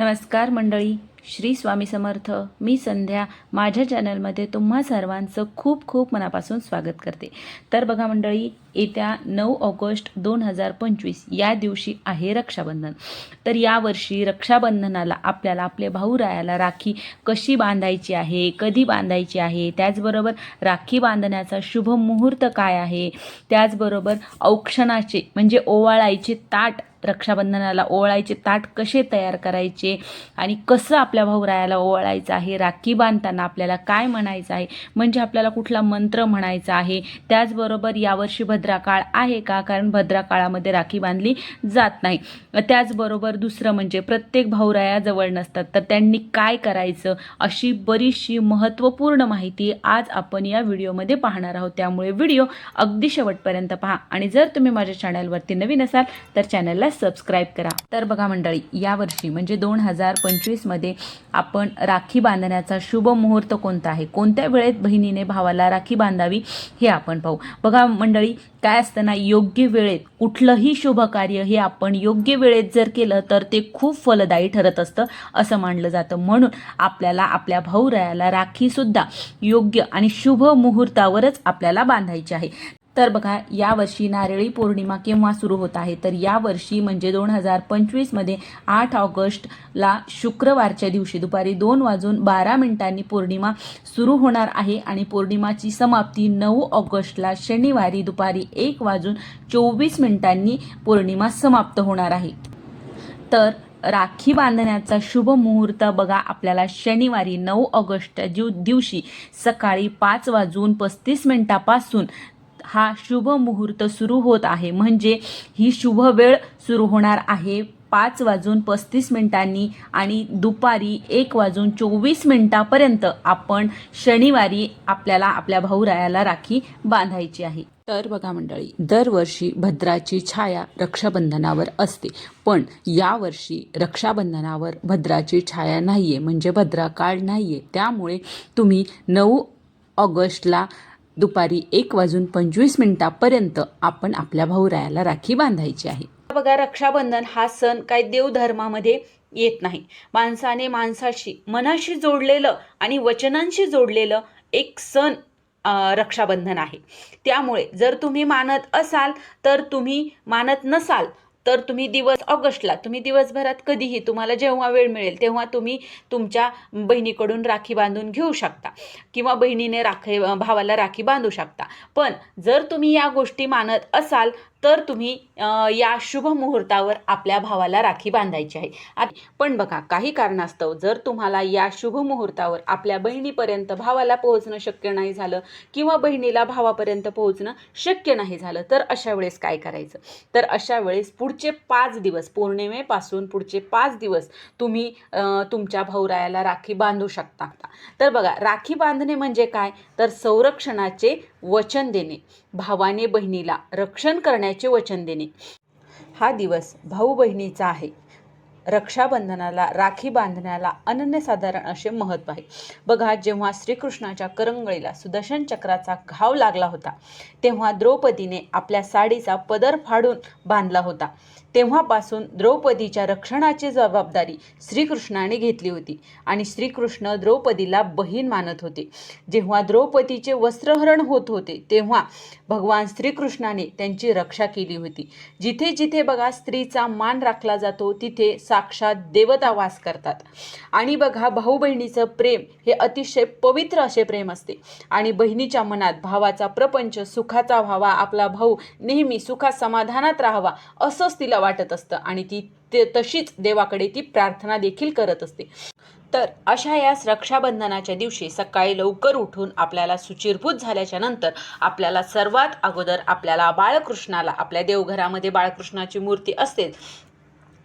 नमस्कार मंडळी श्री स्वामी समर्थ. मी संध्या. माझ्या चॅनलमध्ये तुम्हा सर्वांचं खूप खूप मनापासून स्वागत करते. तर बघा मंडळी येत्या नऊ ऑगस्ट दोन हजार पंचवीस या दिवशी आहे रक्षाबंधन. तर यावर्षी रक्षाबंधनाला आपल्याला आपले भाऊ रायाला राखी कशी बांधायची आहे कधी बांधायची आहे त्याचबरोबर राखी बांधण्याचा शुभ मुहूर्त काय आहे त्याचबरोबर औक्षणाचे म्हणजे ओवाळायचे ताट रक्षाबंधनाला ओवाळायचे ताट कसे तयार करायचे आणि कसं आपल्या भाऊरायाला ओवाळायचं आहे राखी बांधताना आपल्याला काय म्हणायचं आहे म्हणजे आपल्याला कुठला मंत्र म्हणायचा आहे त्याचबरोबर यावर्षी भद्राकाळ आहे का? कारण भद्राकाळामध्ये राखी बांधली जात नाही. त्याचबरोबर दुसरं म्हणजे प्रत्येक भाऊराया जवळ नसतात. तर त्यांनी काय करायचं अशी बरीचशी महत्त्वपूर्ण माहिती आज आपण या व्हिडिओमध्ये पाहणार आहोत. त्यामुळे व्हिडिओ अगदी शेवटपर्यंत पहा. आणि जर तुम्ही माझ्या चॅनलवरती नवीन असाल तर चॅनलला सबस्क्राईब करा. तर बघा मंडळी यावर्षी म्हणजे दोन हजार पंचवीसमध्ये आपण राखी बांधण्याचा शुभ मुहूर्त कोणता आहे? कोणत्या वेळेत बहिणीने भावाला राखी बांधावी हे आपण पाहू. बघा मंडळी काय असतं ना योग्य वेळेत कुठलंही शुभ कार्य हे आपण योग्य वेळेत जर केलं तर ते खूप फलदायी ठरत असतं असं मानलं जातं. म्हणून आपल्याला आपल्या भाऊरायाला राखीसुद्धा योग्य आणि शुभ मुहूर्तावरच आपल्याला बांधायची आहे. तर बघा यावर्षी नारळी पौर्णिमा केव्हा सुरू होत आहे? तर यावर्षी म्हणजे दोन हजार पंचवीसमध्ये आठ ऑगस्टला शुक्रवारच्या दिवशी दुपारी दोन वाजून बारा मिनिटांनी पौर्णिमा सुरू होणार आहे आणि पौर्णिमाची समाप्ती नऊ ऑगस्टला शनिवारी दुपारी एक वाजून चोवीस मिनिटांनी पौर्णिमा समाप्त होणार आहे. तर राखी बांधण्याचा शुभ मुहूर्त बघा आपल्याला शनिवारी नऊ ऑगस्ट दिवशी सकाळी पाच वाजून पस्तीस मिनिटापासून हा शुभ मुहूर्त सुरू होत आहे. म्हणजे ही शुभ वेळ सुरू होणार आहे. पाच वाजून पस्तीस मिनिटांनी आणि दुपारी एक वाजून चोवीस मिनिटापर्यंत आपण शनिवारी आपल्याला आपल्या भाऊरायाला राखी बांधायची आहे. तर बघा मंडळी दरवर्षी भद्राची छाया रक्षाबंधनावर असते. पण यावर्षी रक्षाबंधनावर भद्राची छाया नाही आहे म्हणजे भद्राकाळ नाही आहे त्यामुळे तुम्ही नऊ ऑगस्टला दुपारी एक वाजून पंचवीस मिनिटापर्यंत आपण आपल्या भाऊरायाला राखी बांधायची आहे. बघा रक्षाबंधन हा सण काय देवधर्मामध्ये येत नाही. माणसाने माणसाशी मनाशी जोडलेलं आणि वचनांशी जोडलेलं एक सण रक्षाबंधन आहे. त्यामुळे जर तुम्ही मानत असाल तर तुम्ही मानत नसाल तर तुम्ही दिवस ऑगस्टला तुम्ही दिवसभरात कधीही तुम्हाला जेव्हा वेळ मिळेल तेव्हा तुम्ही तुमच्या बहिणीकडून राखी बांधून घेऊ शकता. किंवा बहिणीने राखी भावाला राखी बांधू शकता. पण जर तुम्ही या गोष्टी मानत असाल तर तुम्ही या शुभ मुहूर्तावर आपल्या भावाला राखी बांधायची आहे. पण बघा काही कारणास्तव जर तुम्हाला या शुभ मुहूर्तावर आपल्या बहिणीपर्यंत भावाला पोहोचणं शक्य नाही झालं किंवा बहिणीला भावापर्यंत पोहोचणं शक्य नाही झालं तर अशा वेळेस काय करायचं? तर अशा वेळेस पुढचे पाच दिवस पौर्णिमेपासून पुढचे पाच दिवस तुम्ही तुमच्या भाऊरायाला राखी बांधू शकता. तर बघा राखी बांधणे म्हणजे काय? तर संरक्षणाचे वचन देणे. भावाने बहिणीला रक्षण करण्या करण्याचे वचन देणे. हा दिवस भाऊ बहिणीचा आहे. रक्षाबंधनाला राखी बांधण्याला अनन्यसाधारण असे महत्त्व आहे. बघा जेव्हा श्रीकृष्णाच्या करंगळीला सुदर्शन चक्राचा घाव लागला होता तेव्हा द्रौपदीने आपल्या साडीचा पदर फाडून बांधला होता. तेव्हापासून द्रौपदीच्या रक्षणाची जबाबदारी श्रीकृष्णाने घेतली होती. आणि श्रीकृष्ण द्रौपदीला बहीण मानत होते. जेव्हा द्रौपदीचे वस्त्रहरण होत होते तेव्हा भगवान श्रीकृष्णाने त्यांची रक्षा केली होती. जिथे जिथे बघा स्त्रीचा मान राखला जातो तिथे साक्षात देवता वास करतात. आणि बघा भाऊ बहिणीचं प्रेम हे अतिशय पवित्र असे प्रेम असते. आणि बहिणीच्या मनात भावाचा प्रपंच सुखाचा व्हावा आपला भाऊ नेहमी सुखात समाधानात राहावा असंच तिला वाटत असतं आणि ती ते तशीच देवाकडे ती प्रार्थना देखील करत असते. तर अशा या रक्षाबंधनाच्या दिवशी सकाळी लवकर उठून आपल्याला सुचिरभूत झाल्याच्यानंतर आपल्याला सर्वात अगोदर आपल्याला बाळकृष्णाला आपल्या देवघरामध्ये बाळकृष्णाची मूर्ती असते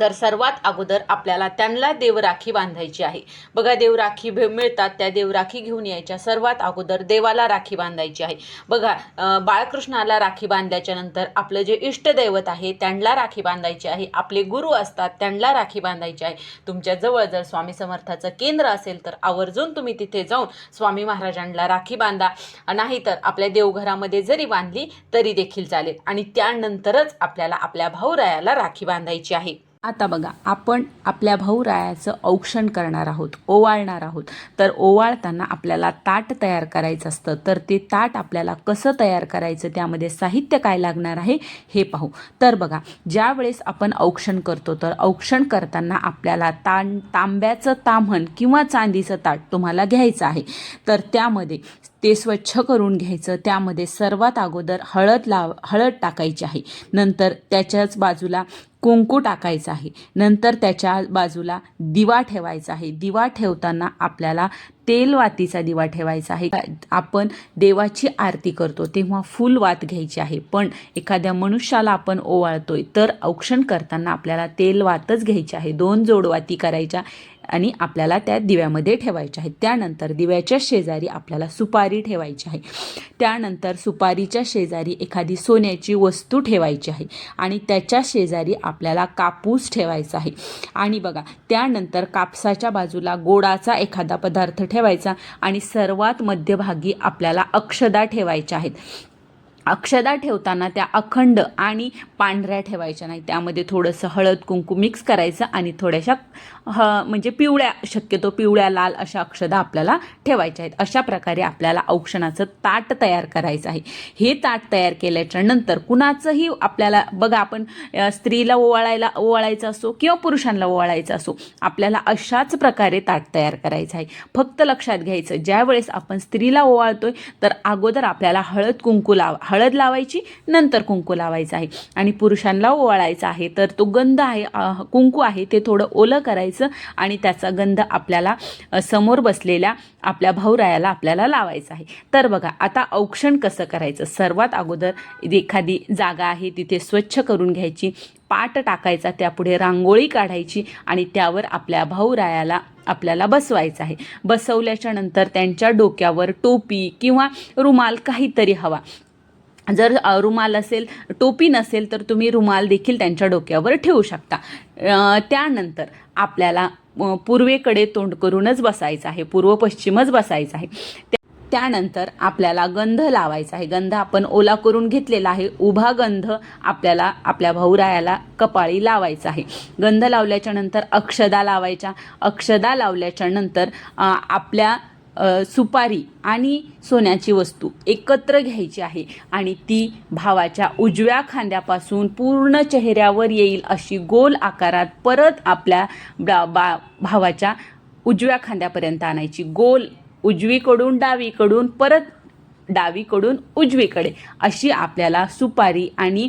तर सर्वात अगोदर आपल्याला त्यांना देवराखी बांधायची आहे. बघा देवराखी भे मिळतात त्या देवराखी घेऊन यायच्या. सर्वात अगोदर देवाला राखी बांधायची आहे. बघा बाळकृष्णाला राखी बांधल्याच्या नंतर आपलं जे इष्टदैवत आहे त्यांना राखी बांधायची आहे. आपले गुरु असतात त्यांना राखी बांधायची आहे. तुमच्या जवळ जर स्वामी समर्थाचं केंद्र असेल तर आवर्जून तुम्ही तिथे जाऊन स्वामी महाराजांना राखी बांधा. नाहीतर आपल्या देवघरामध्ये जरी बांधली तरी देखील चालेल. आणि त्यानंतरच आपल्याला आपल्या भाऊरायाला राखी बांधायची आहे. आता बघा आपण आपल्या भाऊरायाचं औक्षण करणार आहोत ओवाळणार आहोत. तर ओवाळताना आपल्याला ताट तयार करायचं असतं. तर ते ताट आपल्याला कसं तयार करायचं त्यामध्ये साहित्य काय लागणार आहे हे पाहू. तर बघा ज्या वेळेस आपण औक्षण करतो तर औक्षण करताना आपल्याला ताण तांब्याचं ताम्हण किंवा चांदीचं ताट तुम्हाला घ्यायचं आहे. तर त्यामध्ये ते स्वच्छ करून घ्यायचं. त्यामध्ये सर्वात अगोदर हळद लाव हळद टाकायची आहे. नंतर त्याच्याच बाजूला कुंकू टाकायचं आहे. नंतर त्याच्या बाजूला दिवा ठेवायचा आहे. दिवा ठेवताना आपल्याला तेलवातीचा दिवा ठेवायचा आहे. आपण देवाची आरती करतो तेव्हा फुल वात घ्यायची आहे. पण एखाद्या मनुष्याला आपण ओवाळतोय तर औक्षण करताना आपल्याला तेलवातच घ्यायची आहे. दोन जोडवाती करायच्या. आणि आपल्याला त्या दिव्यामध्ये ठेवायच्या आहेत. त्यानंतर दिव्याच्या शेजारी आपल्याला सुपारी ठेवायची आहे. त्यानंतर सुपारीच्या शेजारी एखादी सोन्याची वस्तू ठेवायची आहे आणि त्याच्या शेजारी आपल्याला कापूस ठेवायचा आहे. आणि बघा त्यानंतर कापसाच्या बाजूला गोडाचा एखादा पदार्थ ठेवायचा आणि सर्वात मध्यभागी आपल्याला अक्षदा ठेवायच्या आहेत. अक्षदा ठेवताना त्या अखंड आणि पांढऱ्या ठेवायच्या नाही. त्यामध्ये थोडंसं हळद कुंकू मिक्स करायचं आणि थोड्याशा ह म्हणजे पिवळ्या शक्यतो पिवळ्या लाल अशा अक्षदा आपल्याला ठेवायच्या आहेत. अशा प्रकारे आपल्याला औक्षणाचं ताट तयार करायचं आहे. हे ताट तयार केल्याच्यानंतर कुणाचंही आपल्याला बघा आपण स्त्रीला ओवाळायला ओवाळायचं असो किंवा पुरुषांना ओवाळायचं असो आपल्याला अशाच प्रकारे ताट तयार करायचं आहे. फक्त लक्षात घ्यायचं ज्यावेळेस आपण स्त्रीला ओवाळतोय तर अगोदर आपल्याला हळद कुंकू लावा हळद लावायची नंतर कुंकू लावायचं आहे. आणि पुरुषांना ओवाळायचं आहे. तर तो गंध आहे कुंकू आहे ते थोडं ओलं करायचं आणि त्याचा गंध आपल्याला समोर बसलेल्या आपल्या भाऊरायाला आपल्याला लावायचा आहे. तर बघा आता औक्षण कसं करायचं? सर्वात अगोदर एखादी जागा आहे तिथे स्वच्छ करून घ्यायची पाट टाकायचा त्यापुढे रांगोळी काढायची आणि त्यावर आपल्या भाऊरायाला आपल्याला बसवायचं आहे. बसवल्याच्या नंतर त्यांच्या डोक्यावर टोपी किंवा रुमाल काहीतरी हवा. जर रुमाल असेल टोपी नसेल तर तुम्ही रुमाल देखील त्यांच्या डोक्यावर ठेवू शकता. त्यानंतर आपल्याला पूर्वेकडे तोंड करूनच बसायचं आहे पूर्व पश्चिमच बसायचं आहे. त्यानंतर आपल्याला गंध लावायचा आहे. गंध आपण ओला करून घेतलेला आहे. उभा गंध आपल्याला आपल्या भाऊरायाला कपाळी लावायचा आहे. गंध लावल्याच्या नंतर अक्षदा लावायच्या. अक्षदा लावल्याच्या नंतर आपल्या सुपारी आणि सोन्याची वस्तू एकत्र घ्यायची आहे. आणि ती भावाच्या उजव्या खांद्यापासून पूर्ण चेहऱ्यावर येईल अशी गोल आकारात परत आपल्या बा बा भावाच्या उजव्या खांद्यापर्यंत आणायची. गोल उजवीकडून डावीकडून परत डावीकडून उजवीकडे अशी आपल्याला सुपारी आणि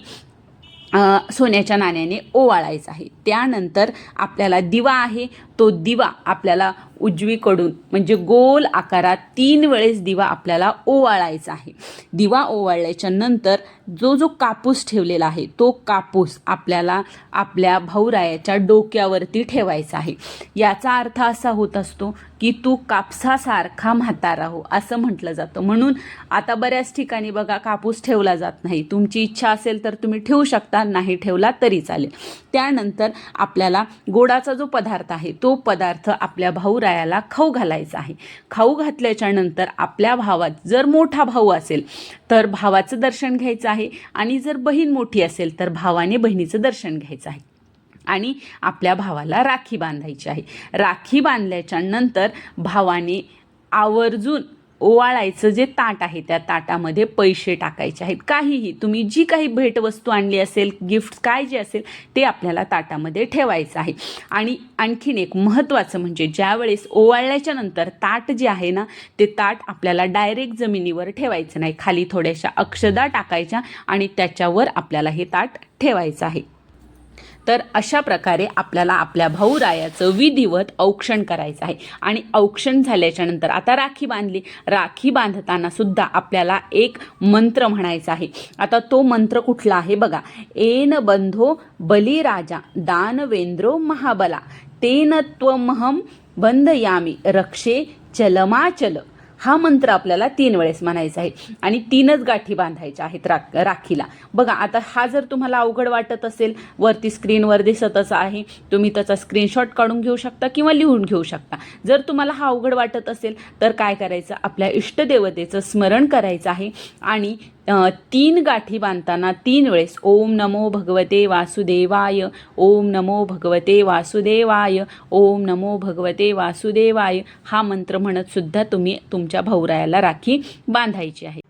सोन्याच्या नाण्याने ओवाळायचं आहे. त्यानंतर आपल्याला दिवा आहे. तो दिवा आपल्याला उजवीकडून म्हणजे गोल आकारात तीन वेळेस दिवा आपल्याला ओवाळायचा आहे. दिवा ओवाळल्याच्या नंतर जो जो कापूस ठेवलेला आहे तो कापूस आपल्याला आपल्या भाऊरायाच्या डोक्यावरती ठेवायचा आहे. याचा अर्थ असा होत असतो की तू कापसासारखा म्हातारा हो असं म्हटलं जातं. म्हणून आता बऱ्याच ठिकाणी बघा कापूस ठेवला जात नाही. तुमची इच्छा असेल तर तुम्ही ठेवू शकता नाही ठेवला तरी चालेल. त्यानंतर आपल्याला गोडाचा जो पदार्थ आहे तो तो पदार्थ आपल्या भाऊरायाला खाऊ घालायचा आहे. खाऊ घातल्याच्या नंतर आपल्या भावात जर मोठा भाऊ असेल तर भावाचं दर्शन घ्यायचं आहे आणि जर बहीण मोठी असेल तर भावाने बहिणीचं दर्शन घ्यायचं आहे. आणि आपल्या भावाला राखी बांधायची आहे. राखी बांधल्याच्या नंतर भावाने आवर्जून ओवाळायचं जे ताट आहे त्या ताटामध्ये पैसे टाकायचे आहेत. काहीही तुम्ही जी काही भेटवस्तू आणली असेल गिफ्ट काय जे असेल ते आपल्याला ताटामध्ये ठेवायचं आहे. आणि आणखीन एक महत्त्वाचं म्हणजे ज्यावेळेस ओवाळल्याच्या नंतर ताट जे आहे ना ते ताट आपल्याला डायरेक्ट जमिनीवर ठेवायचं नाही. खाली थोड्याशा अक्षदा टाकायच्या आणि त्याच्यावर आपल्याला हे ताट ठेवायचं आहे. तर अशा प्रकारे आपल्याला आपल्या भाऊरायाचं विधिवत औक्षण करायचं आहे. आणि औक्षण झाल्याच्यानंतर आता राखी बांधली. राखी बांधताना सुद्धा आपल्याला एक मंत्र म्हणायचा आहे. आता तो मंत्र कुठला आहे बघा. एन बंधो बलिराजा दानवेंद्रो महाबला. तेन त्वमहम बंधयामी रक्षे चलमाचल. हा मंत्र आपल्याला तीन वेळेस म्हणायचा आहे. आणि तीनच गाठी बांधायच्या आहेत राख राखीला. बघा आता हा जर तुम्हाला अवघड वाटत असेल वरती स्क्रीनवर दिसतच आहे तुम्ही त्याचा स्क्रीनशॉट काढून घेऊ शकता किंवा लिहून घेऊ शकता. जर तुम्हाला हा अवघड वाटत असेल तर काय करायचं? आपल्या इष्टदेवतेचं स्मरण करायचं आहे आणि तीन गाठी बांधताना तीन वेळेस ओम नमो भगवते वासुदेवाय ओम नमो भगवते वासुदेवाय ओम नमो भगवते वासुदेवाय हा मंत्र म्हणत सुद्धा तुम्ही तुमच्या भाऊरायाला राखी बांधायची आहे.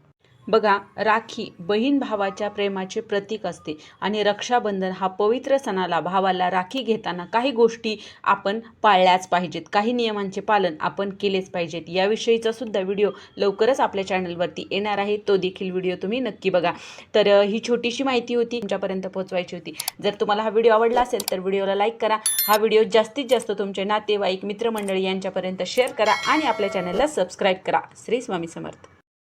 बघा राखी बहीण भावाच्या प्रेमाचे प्रतीक असते आणि रक्षाबंधन हा पवित्र सणाला भावाला राखी घेताना काही गोष्टी आपण पाळल्याच पाहिजेत. काही नियमांचे पालन आपण केलेच पाहिजेत. याविषयीचा सुद्धा व्हिडिओ लवकरच आपल्या चॅनलवरती येणार आहे. तो देखील व्हिडिओ तुम्ही नक्की बघा. तर ही छोटीशी माहिती होती तुमच्यापर्यंत पोहोचवायची होती. जर तुम्हाला हा व्हिडिओ आवडला असेल तर व्हिडिओला लाईक करा. हा व्हिडिओ जास्तीत जास्त तुमचे नातेवाईक मित्रमंडळी यांच्यापर्यंत शेअर करा आणि आपल्या चॅनलला सबस्क्राईब करा. श्री स्वामी समर्थ.